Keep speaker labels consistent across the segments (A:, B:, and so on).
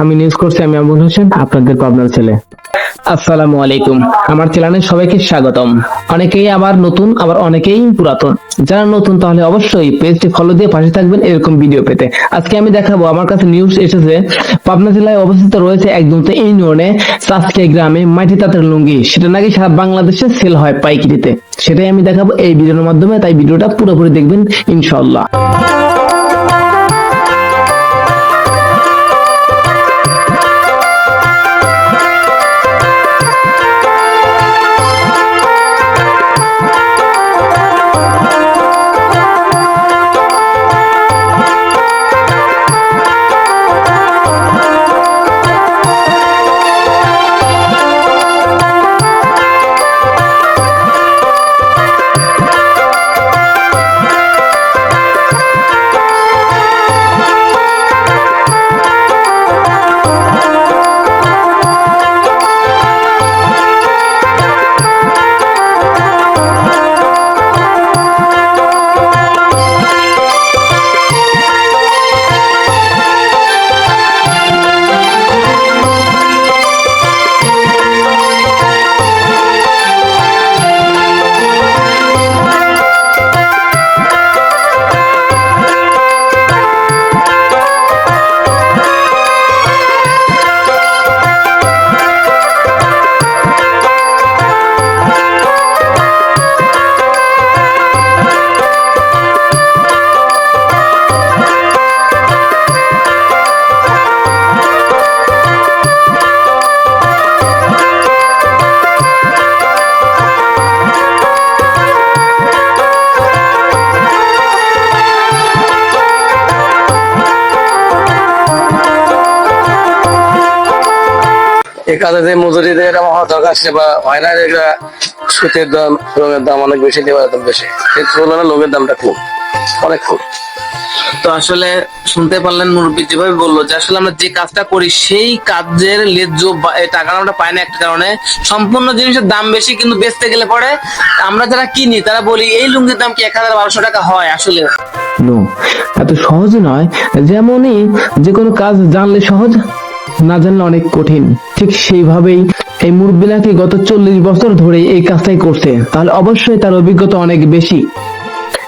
A: আমি নিউজ করছি, আমি আবুল হোসেন, আপনাদের পাবনার ছেলে। আসসালামু আলাইকুম। আমার চ্যানেলে সবাইকে স্বাগতম। অনেকেই আবার নতুন, আবার অনেকেই পুরাতন। যারা নতুন, তাহলে অবশ্যই পেজটি ফলো দিয়ে পাশে থাকবেন এরকম ভিডিও পেতে। আজকে আমি দেখাবো, আমার কাছে নিউজ এসেছে, পাবনা জেলায় অবস্থিত রয়েছে একদম তো ইউনিয়নে চাষকে গ্রামে মাটি তাঁতের লুঙ্গি। সেটা নাকি সারা বাংলাদেশে সেল হয় পাইকারিতে। সেটাই আমি দেখাবো এই ভিডিওর মাধ্যমে, তাই ভিডিওটা পুরোপুরি দেখবেন ইনশাল্লাহ
B: এই কাজে যে মজুরিদের এরকম হওয়া দরকার বা হয় না এগুলা সুতের দাম রঙের দাম অনেক বেশি দেওয়ার দাম বেশি। এর তুলনায় লোকের দামটা খুব অনেক খুব
C: তো আসলে শুনতে পারলেন মুরব্বী যেভাবে বলল যে আসলে আমরা যে কাজটা করি সেই কাজের টাকাটা আমরা পাই না একটা কারণে। সম্পূর্ণ জিনিসের দাম বেশি কিন্তু বেচতে গেলে পরে আমরা যারা কিনি তারা বলি এই লুঙ্গির দাম কি এক হাজার বারোশো টাকা হয় আসলে?
A: নো এত সহজ নয়। যেমনই যে কোনো কাজ জানলে সহজ। না জানলে অনেক কঠিন। ঠিক সেইভাবেই এই মুরব্বী নাকি গত চল্লিশ বছর ধরে এই কাজটাই করছে। তাহলে অবশ্যই তার অভিজ্ঞতা অনেক বেশি।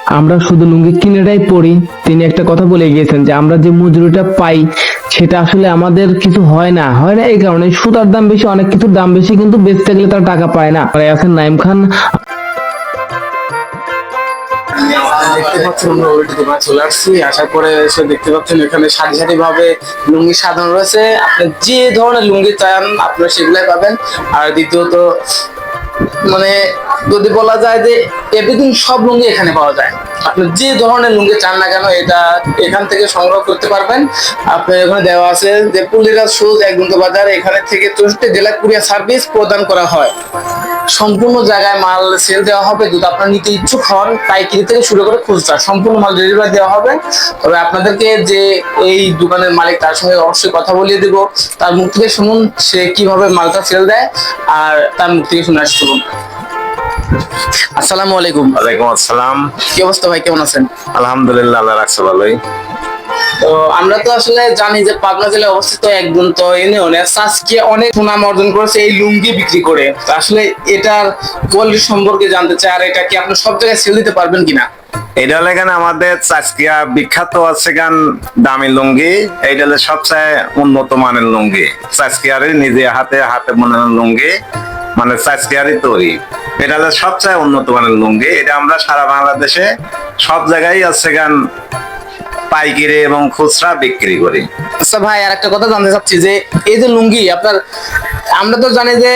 A: আমরা শুধু লুঙ্গি কিনেটাই পড়ি। তিনি একটা কথা বলে গিয়েছেন যে, আমরা যে মজুরিটা পাই, সেটা আসলে আমাদের কিছু হয় না। হয় না এই কারণে সুতার দাম বেশি, অনেক কিছুর দাম বেশি, কিন্তু বেচতে গেলে তারা টাকা পায় না। আছেন নাইম খান।
D: দেখতে পাচ্ছেন আমরা ওই দোকানে চলে আসছি। আসার পরে এসে দেখতে পাচ্ছেন এখানে সারি সারি ভাবে লুঙ্গি সাজানো রয়েছে। আপনি যে ধরনের লুঙ্গি চান, আপনারা সেগুলাই পাবেন। আর দ্বিতীয়ত মানে যদি বলা যায় যে এভরিথিং সব লুঙ্গি এখানে পাওয়া যায়। আপনি যে ধরনের লুঙ্গি চান না কেন, এটা এখান থেকে সংগ্রহ করতে পারবেন। আপনার এখানে দেওয়া আছে যে পুলিরাজ সুজ একদন্ত বাজার, এখানে থেকে চৌষট্টি জেলা কুরিয়ার সার্ভিস প্রদান করা হয়। সম্পূর্ণ জায়গায় মাল সেল দেওয়া হবে যদি আপনারা নিতে ইচ্ছুক হন পাইকারি থেকে শুরু করে খুচরা সম্পূর্ণ মাল ডেলিভারি দেওয়া হবে। তবে আপনাদেরকে যে এই দোকানের মালিক তার সঙ্গে অবশ্যই কথা বলিয়ে দিব। তার মুখ থেকে শুনুন সে কীভাবে মালটা সেল দেয় আর তার মুখ থেকে শুনে আসতে আসসালামু আলাইকুম।
E: ওয়ালাইকুম আসসালাম।
D: কি অবস্থা ভাই কেমন আছেন?
E: আলহামদুলিল্লাহ আল্লাহ রাখছে ভালোই।
D: তো আমরা তো আসলে জানি যে পাবনা জেলায় অবস্থিত একদম তো ইউনিয়নে। সাসকে অনেক সুনাম অর্জন করেছে এই লুঙ্গি বিক্রি করে। আসলে এটার কোয়ালিটি সম্পর্কে জানতে চাই, আর এটা কি আপনি সব জায়গায় সেল দিতে পারবেন কিনা?
E: এটা এখানে আমাদের বিখ্যাত আছে গান দামি লুঙ্গি। এইটা সবচেয়ে উন্নত মানের লুঙ্গি। চাষকিয়ারই নিজে হাতে হাতে বানানো লুঙ্গি। মানে চাষকিয়ারই তৈরি। এটা সবচেয়ে উন্নত মানের লুঙ্গি। এটা আমরা সারা বাংলাদেশে সব জায়গায় আছে গান পাইকারি এবং খুচরা বিক্রি করি।
D: আচ্ছা ভাই আর একটা কথা জানতে চাচ্ছি যে এই যে লুঙ্গি আপনার আমরা তো জানি যে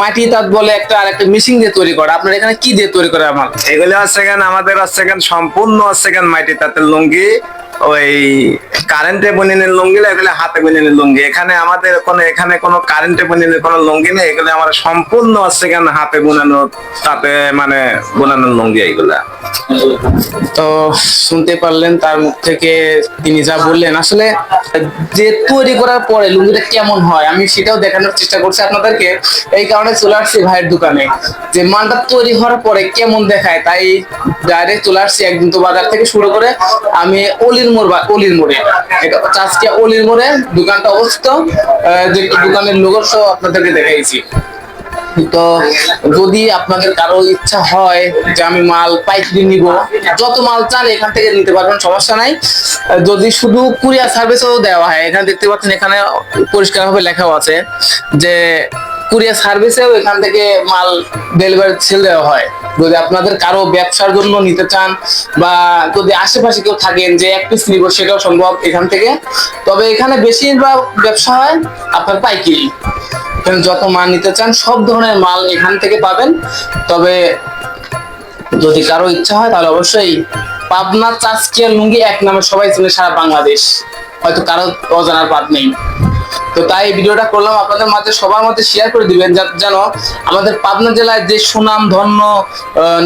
D: মাটি তাঁত বলে একটা আর একটা মেশিন দিয়ে তৈরি করা। আপনার এখানে কি দিয়ে তৈরি করে আমার
E: এগুলো হচ্ছে কেন আমাদের হচ্ছে কেন সম্পূর্ণ হচ্ছে কেন মাটি তাঁতের লুঙ্গি ওই কারেন্টে বনিনের লুঙ্গি না এগুলো হাতে বনিনের লুঙ্গি। এখানে আমাদের কোনো এখানে কোনো কারেন্টে বনিনের কোনো লুঙ্গি নেই এগুলো আমার সম্পূর্ণ হচ্ছে কেন হাতে বোনানো তাতে মানে বোনানোর লুঙ্গি এগুলা
D: তো শুনতে পারলেন তার থেকে তিনি যা বললেন, আসলে যে তৈরি করার পরে লুঙ্গিটা কেমন হয়, আমি সেটাও দেখানোর চেষ্টা করছি আপনাদেরকে। এই কারণে চলে আসছি ভাইয়ের দোকানে। যে মালটা তৈরি হওয়ার পরে কেমন দেখায়, তাই ডাইরেক্ট চলে আসছি একদিন তো বাজার থেকে শুরু করে আমি অলি অলির মোড় বা অলির মোড়ে। চাষকিয়া অলির মোড়ে দোকানটা অবস্থিত। যে দোকানের লোগো সহ আপনাদেরকে দেখাইছি। তো যদি আপনাদের কারও ইচ্ছা হয় যে আমি মাল পাইকারি নিব, যত মাল চান এখান থেকে নিতে পারবেন, সমস্যা নাই। যদি শুধু কুরিয়ার সার্ভিসও দেওয়া হয়, এখানে দেখতে পাচ্ছেন এখানে পরিষ্কারভাবে লেখাও আছে যে কুরিয়ার সার্ভিসেও এখান থেকে মাল ডেলিভারি সেল দেওয়া হয়। যদি আপনাদের কারও ব্যবসার জন্য নিতে চান বা যদি আশেপাশে কেউ থাকেন যে এক পিস নিব সেটাও সম্ভব এখান থেকে। তবে এখানে বেশিরভাগ ব্যবসা হয় আপনার পাইকারি। এখানে যত মাল নিতে চান, সব ধরনের মাল এখান থেকে পাবেন। তবে যদি কারও ইচ্ছা হয়, তাহলে অবশ্যই পাবনা চাষকিয়া লুঙ্গি এক নামে সবাই চিনে সারা বাংলাদেশ। হয়তো কারও অজানার বাদ নেই। তো তাই এই ভিডিওটা করলাম। আপনাদের মাঝে, সবার মধ্যে শেয়ার করে দিবেন যেন আমাদের পাবনা জেলায় যে সুনাম, ধন্য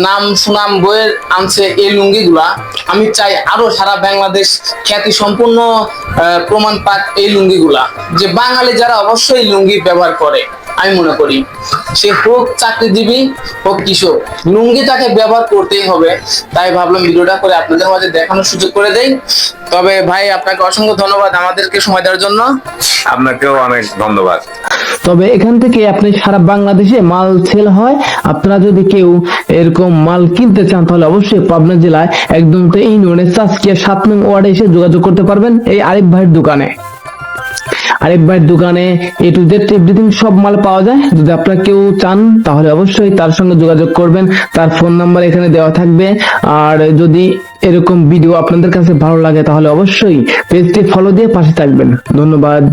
D: নাম, সুনাম, বইয়ের আনছে এই লুঙ্গিগুলা, আমি চাই আরও সারা বাংলাদেশ খ্যাতি সম্পূর্ণ প্রমাণ পাক এই লুঙ্গিগুলা। যে বাঙালি যারা অবশ্যই লুঙ্গি ব্যবহার করে। আমি মনে করি। সে হোক চাকরিজীবী হোক কৃষক লুঙ্গি তাকে ব্যবহার করতেই হবে। তাই ভাবলাম ভিডিওটা করে আপনাদের মাঝে দেখানোর সুযোগ করে দেই। তবে ভাই আপনাকে অসংখ্য ধন্যবাদ আমাদেরকে সময় দেওয়ার জন্য।
E: আপনাকেও অনেক ধন্যবাদ।
A: তবে এখান থেকে আপনি সারা বাংলাদেশে মাল সেল হয়। আপনারা যদি কেউ এরকম মাল কিনতে চান তাহলে অবশ্যই পাবনা জেলায় একদম তো এই নয় চাষকিয়া সাত নং ওয়ার্ডে এসে যোগাযোগ করতে পারবেন এই আরিফ ভাইয়ের দোকানে। আরিফ ভাইয়ের দোকানে এ টু জেড এভরিথিং সব মাল পাওয়া যায়। যদি আপনারা কেউ চান, তাহলে অবশ্যই তার সঙ্গে যোগাযোগ করবেন। তার ফোন নাম্বার এখানে দেওয়া থাকবে। আর যদি এরকম ভিডিও আপনাদের কাছে ভালো লাগে, তাহলে অবশ্যই পেজটি ফলো দিয়ে পাশে থাকবেন। ধন্যবাদ।